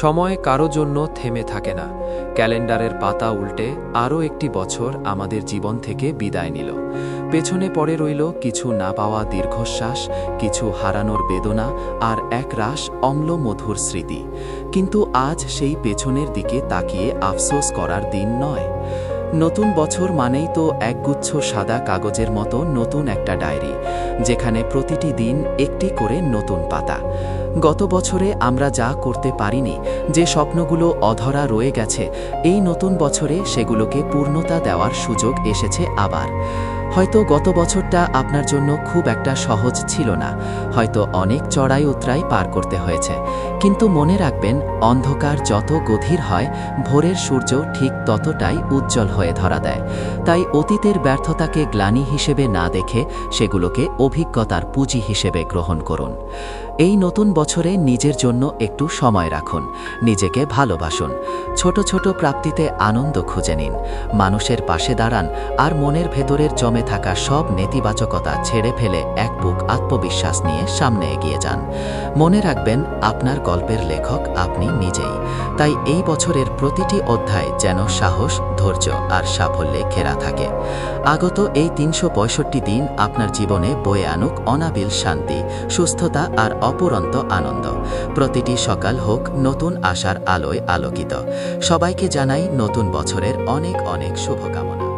সময় কারও জন্য থেমে থাকে না। ক্যালেন্ডারের পাতা উল্টে আরও একটি বছর আমাদের জীবন থেকে বিদায় নিল। পেছনে পড়ে রইল কিছু না পাওয়া দীর্ঘশ্বাস, কিছু হারানোর বেদনা আর এক রাস অম্ল মধুর স্মৃতি। কিন্তু আজ সেই পেছনের দিকে তাকিয়ে আফসোস করার দিন নয়। নতুন বছর মানেই তো একগুচ্ছ সাদা কাগজের মতো নতুন একটা ডায়েরি, যেখানে প্রতিটি দিন একটি করে নতুন পাতা। গত বছরে আমরা যা করতে পারিনি, যে স্বপ্নগুলো অধরা রয়ে গেছে, এই নতুন বছরে সেগুলোকে পূর্ণতা দেওয়ার সুযোগ এসেছে আবার। হয়তো গত বছরটা আপনার জন্য খুব একটা সহজ ছিল না, হয়তো অনেক চড়াই উতরাই পার করতে হয়েছে। কিন্তু মনে রাখবেন, অন্ধকার যত গভীর হয়, ভোরের সূর্য ঠিক ততটাই উজ্জ্বল হয়ে ধরা দেয়। তাই অতীতের ব্যর্থতাকে গ্লানি হিসেবে না দেখে সেগুলোকে অভিজ্ঞতার পুঁজি হিসেবে গ্রহণ করুন। এই নতুন বছরে নিজের জন্য একটু সময় রাখুন, নিজেকে ভালোবাসুন। ছোট ছোট প্রাপ্তিতে আনন্দ খুঁজে নিন। মানুষের পাশে দাঁড়ান আর মনের ভেতরের জমে থাকা সব নেতিবাচকতা ছেড়ে ফেলে এক বুক আত্মবিশ্বাস নিয়ে সামনে এগিয়ে যান। মনে রাখবেন, আপনার গল্পের লেখক আপনি নিজেই। তাই এই বছরের প্রতিটি অধ্যায় যেন সাহস, ধৈর্য আর সাফল্যে ঘেরা থাকে। আগত এই তিনশো পঁয়ষট্টি দিন আপনার জীবনে বয়ে আনুক অনাবিল শান্তি, সুস্থতা আর অপুরন্ত আনন্দ। প্রতিটি সকাল হোক নতুন আশার আলোয় আলোকিত। সবাইকে জানাই নতুন বছরের অনেক অনেক শুভকামনা।